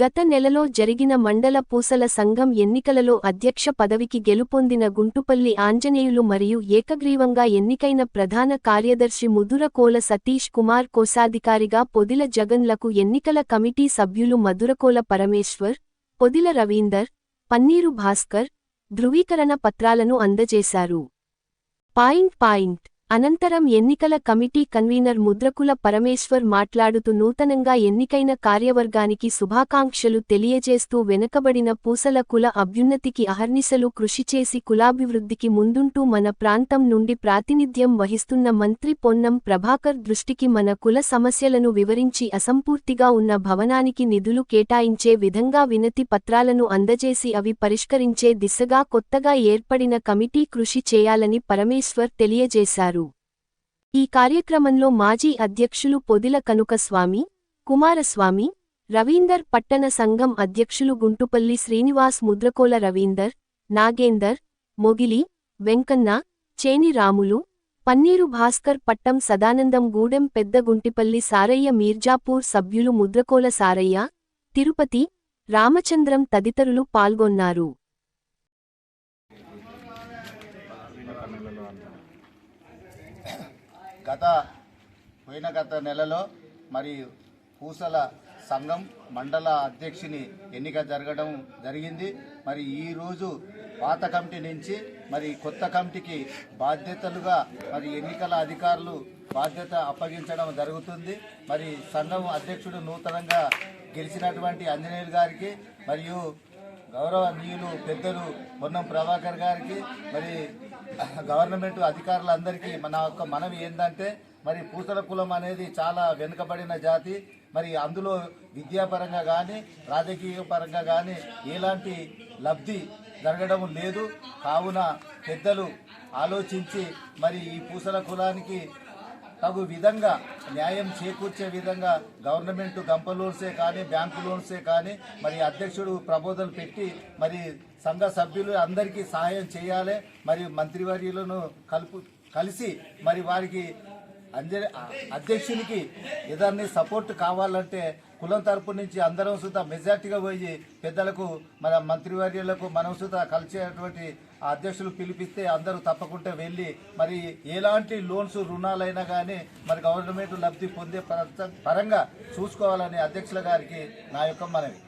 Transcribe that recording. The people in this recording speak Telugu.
గత నెలలో జరిగిన మండల పూసల సంఘం ఎన్నికలలో అధ్యక్ష పదవికి గెలుపొందిన గుంటుపల్లి ఆంజనేయులు మరియు ఏకగ్రీవంగా ఎన్నికైన ప్రధాన కార్యదర్శి ముదురకోల సతీష్ కుమార్ కోశాధికారిగా పొదిల జగన్లకు ఎన్నికల కమిటీ సభ్యులు మధురకోల పరమేశ్వర్ పొదిల రవీందర్ పన్నీరు భాస్కర్ ధృవీకరణ పత్రాలను అందజేశారు. Point point. అనంతరం ఎన్నికల కమిటీ కన్వీనర్ ముద్రకుల పరమేశ్వర్ మాట్లాడుతూ నూతనంగా ఎన్నికైన కార్యవర్గానికి శుభాకాంక్షలు తెలియజేస్తూ వెనకబడిన పూసల కుల అభ్యున్నతికి అహర్నిశలు కృషి చేసి కులాభివృద్ధికి ముందుంటూ మన ప్రాంతం నుండి ప్రాతినిధ్యం వహిస్తున్న మంత్రి పొన్నం ప్రభాకర్ దృష్టికి మన కుల సమస్యలను వివరించి అసంపూర్తిగా ఉన్న భవనానికి నిధులు కేటాయించే విధంగా వినతి పత్రాలను అందజేసి అవి పరిష్కరించే దిశగా కొత్తగా ఏర్పడిన కమిటీ కృషి చేయాలని పరమేశ్వర్ తెలియజేశారు. ఈ కార్యక్రమంలో మాజీ అధ్యక్షులు పొదిల కనుకస్వామి కుమారస్వామి రవీందర్ పట్టణ సంఘం అధ్యక్షులు గుంటుపల్లి శ్రీనివాస్ ముద్రకోల రవీందర్ నాగేందర్ మొగిలి వెంకన్న చేని రాములు పన్నీరు భాస్కర్ పట్టం సదానందం గూడెం పెద్ద గుంటిపల్లి సారయ్య మీర్జాపూర్ సభ్యులు ముద్రకోల సారయ్య తిరుపతి రామచంద్రం తదితరులు పాల్గొన్నారు. గత పోయిన గత నెలలో మరి పూసల సంఘం మండల అధ్యక్షుని ఎన్నిక జరగడం జరిగింది. మరి ఈరోజు పాత కమిటీ నుంచి మరి కొత్త కమిటీకి బాధ్యతలుగా మరి ఎన్నికల అధికారులు బాధ్యత అప్పగించడం జరుగుతుంది. మరి సంఘం అధ్యక్షుడు నూతనంగా గెలిచినటువంటి ఆంజనేయులు గారికి మరియు గౌరవనీయులు పెద్దలు పొన్నం ప్రభాకర్ గారికి మరి గవర్నమెంట్ అధికారులందరికీ మన యొక్క మనవి ఏంటంటే మరి పూతల కులం అనేది చాలా వెనుకబడిన జాతి. మరి అందులో విద్యాపరంగా కానీ రాజకీయ పరంగా కానీ ఎలాంటి లబ్ధి జరగడం లేదు. కావున పెద్దలు ఆలోచించి మరి ఈ పూసల కులానికి తగు విధంగా న్యాయం చేకూర్చే విధంగా గవర్నమెంట్ గంప లోన్సే కానీ బ్యాంకు లోన్సే కానీ మరి అధ్యక్షుడు ప్రబోధనలు పెట్టి మరి సంఘ సభ్యులు అందరికీ సహాయం చేయాలి మరి మంత్రివర్యులను కలుపు కలిసి మరి వారికి అధ్యక్షునికి ఏదన్నా సపోర్ట్ కావాలంటే కులం తరపు నుంచి అందరం సుత మెజార్టీగా పోయి పెద్దలకు మన మంత్రివర్యులకు మనం సుత కలిసేటువంటి ఆ అధ్యక్షులు పిలిపిస్తే అందరూ తప్పకుండా వెళ్ళి మరి ఎలాంటి లోన్స్ రుణాలైనా కానీ మరి గవర్నమెంట్ లబ్ధి పొందే పరంగా చూసుకోవాలని అధ్యక్షుల గారికి నా యొక్క మనవి.